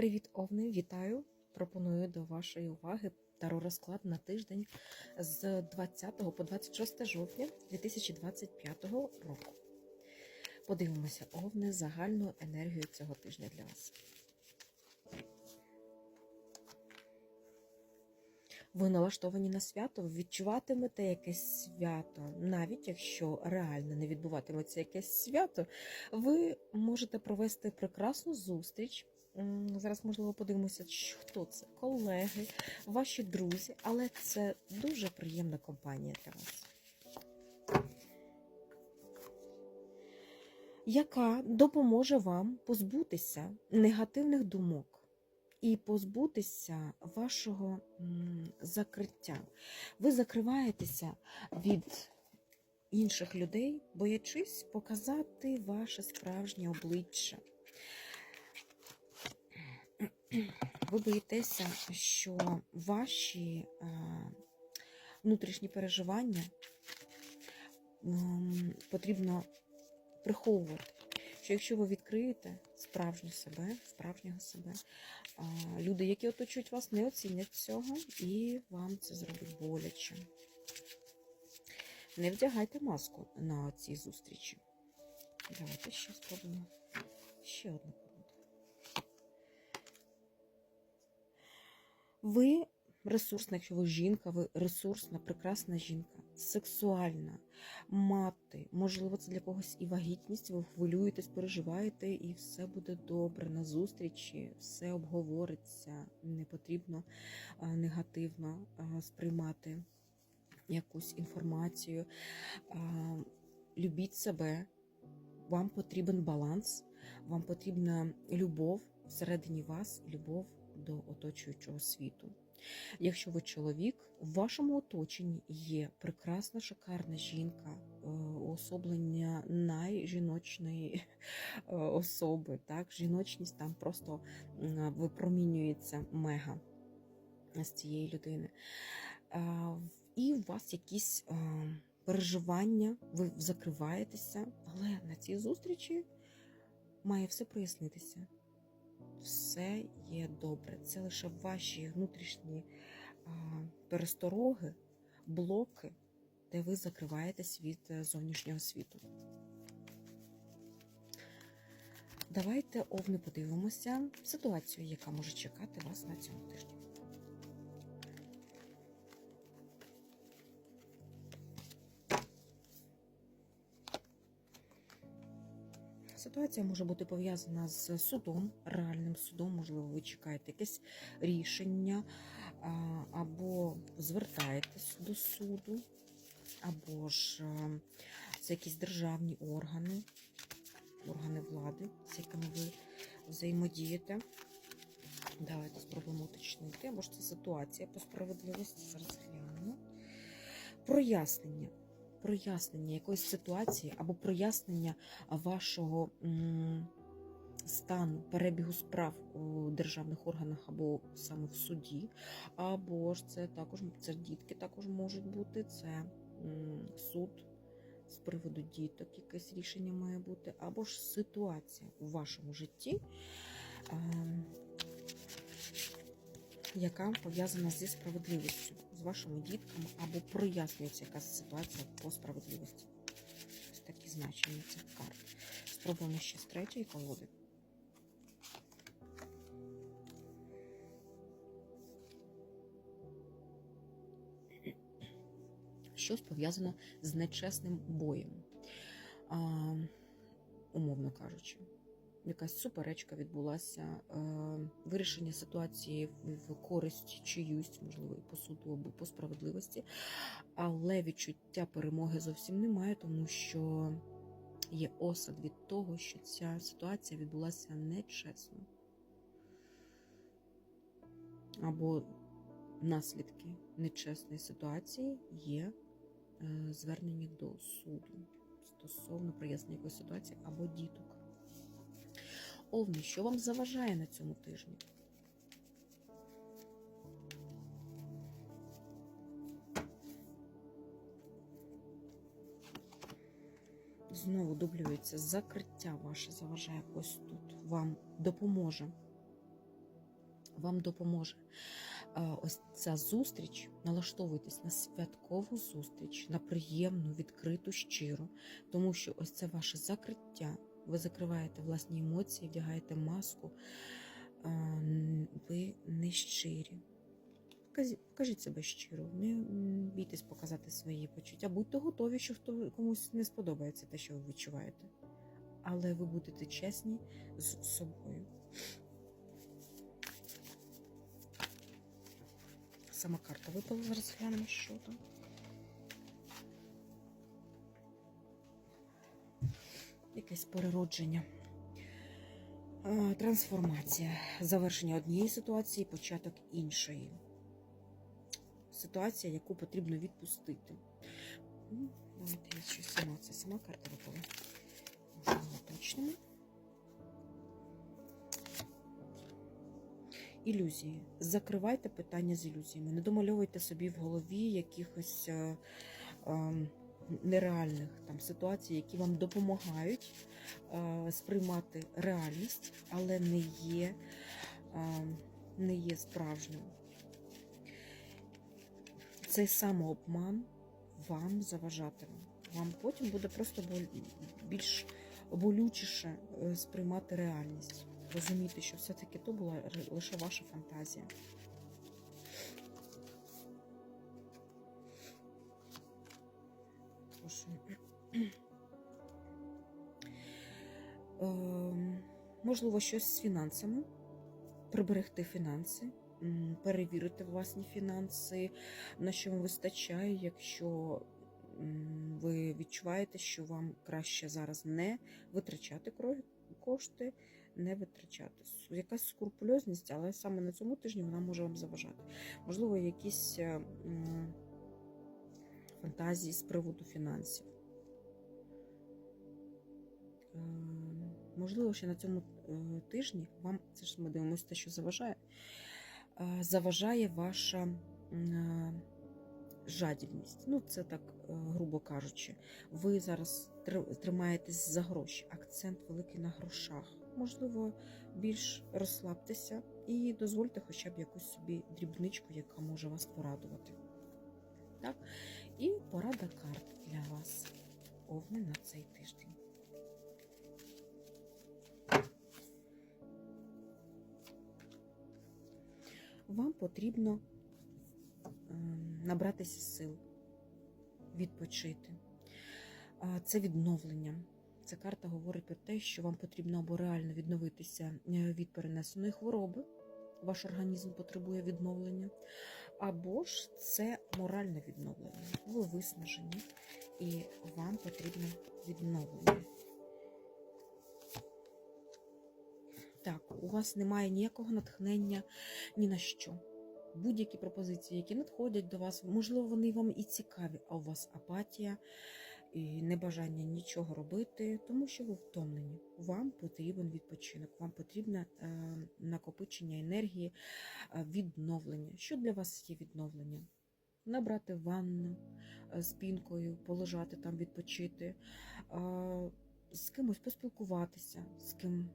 Привіт, Овни! Вітаю! Пропоную до вашої уваги таро розклад на тиждень з 20 по 26 жовтня 2025 року. Подивимося, Овни, загальну енергію цього тижня для вас. Ви налаштовані на свято, відчуватимете якесь свято, навіть якщо реально не відбуватиметься якесь свято, ви можете провести прекрасну зустріч. Зараз, можливо, подивимося, хто це, колеги, ваші друзі, але це дуже приємна компанія для вас. Яка допоможе вам позбутися негативних думок і позбутися вашого закриття. Ви закриваєтеся від інших людей, боячись показати ваше справжнє обличчя. Ви боїтеся, що ваші е, внутрішні переживання м, потрібно приховувати. Що якщо ви відкриєте справжню себе, справжнього себе, а, люди, які оточують вас, не оцінять цього, і вам це зробить боляче. Не вдягайте маску на цій зустрічі. Давайте ще спробуємо. Ще одну Ви ресурсна, якщо ви жінка, ви ресурсна, прекрасна жінка, сексуальна, мати. Можливо, це для когось і вагітність, ви хвилюєтесь, переживаєте, і все буде добре. На зустрічі все обговориться. Не потрібно негативно сприймати якусь інформацію. Любіть себе, вам потрібен баланс, вам потрібна любов всередині вас, любов до оточуючого світу. Якщо ви чоловік, в вашому оточенні є прекрасна, шикарна жінка, е, уособлення найжіночної е, особи. Так? Жіночність там просто випромінюється мега з цієї людини. Е, І у вас якісь переживання, ви закриваєтеся, але на цій зустрічі має все прояснитися все є добре. Це лише ваші внутрішні перестороги, блоки, де ви закриваєтесь від е, зовнішнього світу. Давайте овни подивимося ситуацію, яка може чекати вас на цьому тижні. Ситуація може бути пов'язана з судом, реальним судом, можливо, ви чекаєте якесь рішення, або звертаєтесь до суду, або ж це якісь державні органи, органи влади, з якими ви взаємодієте. Давайте спробуємо уточнити, або ж це ситуація по справедливості. Зараз глянемо. Прояснення прояснення якоїсь ситуації або прояснення вашого стану, перебігу справ у державних органах або саме в суді, або ж це також це дітки також можуть бути, це суд з приводу діток, якесь рішення має бути, або ж ситуація у вашому житті. Яка пов'язана зі справедливістю, з вашими дітками, або прояснюється якась ситуація по справедливості. Ось такі значення цих карт. Спробуємо ще з третьої колоди. Щось пов'язано з нечесним боєм, а, умовно кажучи якась суперечка відбулася, е, вирішення ситуації в користь чиюсь, можливо, по суду або по справедливості, але відчуття перемоги зовсім немає, тому що є осад від того, що ця ситуація відбулася нечесно. Або наслідки нечесної ситуації є е, звернені до суду стосовно прояснення якоїсь ситуації або діток. Овни, що вам заважає на цьому тижні? Знову дублюється закриття ваше заважає ось тут. Вам допоможе вам допоможе. Е, Ось ця зустріч, налаштовуйтесь на святкову зустріч, на приємну, відкриту, щиру, тому що ось це ваше закриття. Ви закриваєте власні емоції, вдягаєте маску, ви не щирі. Покажіть себе щиро, не бійтесь показати свої почуття. Будьте готові, що комусь не сподобається те, що ви відчуваєте. Але ви будете чесні з собою. Сама карта випала, зараз глянемо, що там. Якесь переродження. Трансформація, завершення однієї ситуації, початок іншої. Ситуація, яку потрібно відпустити. Ну, Давайте я щось сама. Це сама карта випала. Уточнимо. Ілюзії. Закривайте питання з ілюзіями. Не домальовуйте собі в голові якихось е, е, нереальних там ситуацій, які вам допомагають е, сприймати реальність, але не є, е, не є справжнім. Цей самообман вам заважатиме. Вам потім буде просто більш болючіше е, сприймати реальність. Розуміти, що все-таки то була лише ваша фантазія. Тож, ем, можливо, щось з фінансами, приберегти фінанси, перевірити власні фінанси, на що вам вистачає, якщо ви відчуваєте, що вам краще зараз не витрачати кошти, не витрачати. Якась скрупульозність, але саме на цьому тижні вона може вам заважати. Можливо, якісь е, м, фантазії з приводу фінансів. Е, Можливо, ще на цьому е, тижні вам, це ж ми дивимося те, що заважає, е, заважає ваша жадібність. Ну, це так, грубо кажучи. Ви зараз тр- тримаєтесь за гроші, акцент великий на грошах. Можливо, більш розслабтеся і дозвольте хоча б якусь собі дрібничку, яка може вас порадувати. Так? І порада карт для вас. Овни на цей тиждень. Вам потрібно ем, набратися сил, відпочити. Це відновлення. Ця карта говорить про те, що вам потрібно або реально відновитися е, від перенесеної хвороби, ваш організм потребує відновлення, або ж це моральне відновлення. Ви виснажені і вам потрібно відновлення. Так, у вас немає ніякого натхнення ні на що. Будь-які пропозиції, які надходять до вас, можливо, вони вам і цікаві, а у вас апатія і небажання нічого робити, тому що ви втомлені. Вам потрібен відпочинок, вам потрібне е, накопичення енергії, е, відновлення. Що для вас є відновлення? Набрати ванну е, з пінкою, полежати там, відпочити, е, з кимось поспілкуватися, з ким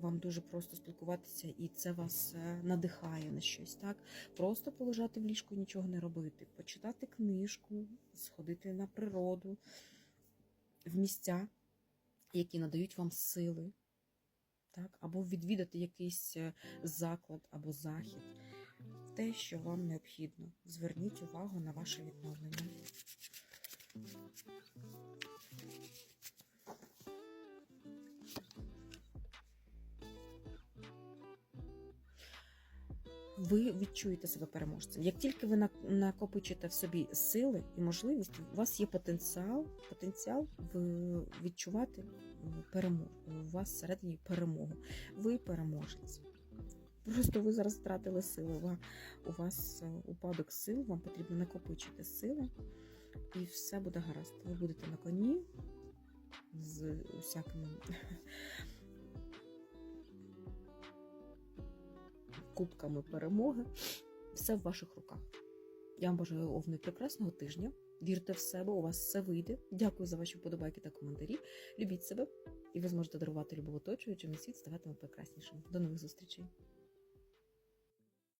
вам дуже просто спілкуватися, і це вас е, надихає на щось, так? Просто полежати в ліжку і нічого не робити, почитати книжку, сходити на природу, в місця, які надають вам сили, так? або відвідати якийсь е, заклад або захід. Те, що вам необхідно. Зверніть увагу на ваше відновлення. ви відчуєте себе переможцем. Як тільки ви накопичите в собі сили і можливість, у вас є потенціал, потенціал відчувати е, перемогу. У вас всередині перемогу. Ви переможець. Просто ви зараз втратили сили. У вас е, упадок сил, вам потрібно накопичити сили, і все буде гаразд. Ви будете на коні з усякими кубками перемоги. Все в ваших руках. Я вам бажаю овни прекрасного тижня. Вірте в себе, у вас все вийде. Дякую за ваші вподобайки та коментарі. Любіть себе, і ви зможете дарувати любов оточуючим, і світ ставатиме прекраснішим. До нових зустрічей!